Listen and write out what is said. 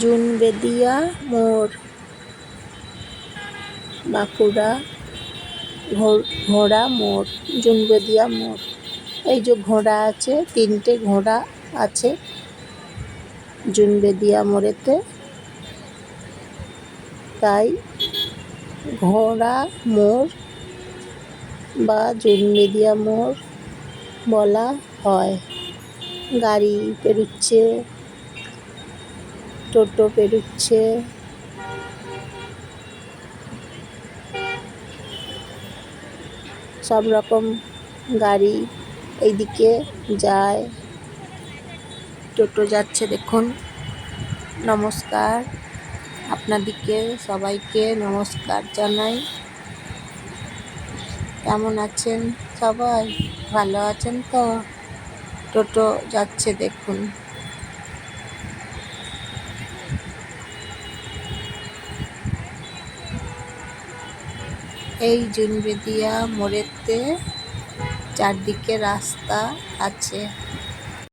জুনবেদিয়া মোড়। বাঁকুড়া ঘোড়া মোড়, জুনবেদিয়া মোড়। এই যে ঘোড়া আছে, তিনটে ঘোড়া আছে জুনবেদিয়া মোড়েতে। তাই ঘোড়া মোড় বা জুনবেদিয়া মোড় বলা হয়। গাড়ি পেরোচ্ছে টোটো পেরোচ্ছে। সব রকম গাড়ি এইদিকে যায়। টোটো যাচ্ছে দেখুন। নমস্কার। আপনাদিকে সবাইকে নমস্কার জানাই। কেমন আছেন সবাই? ভালো আছেন তো? টোটো যাচ্ছে দেখুন। এই জুনবেদিয়া মোড়েতে চারদিকে রাস্তা আছে।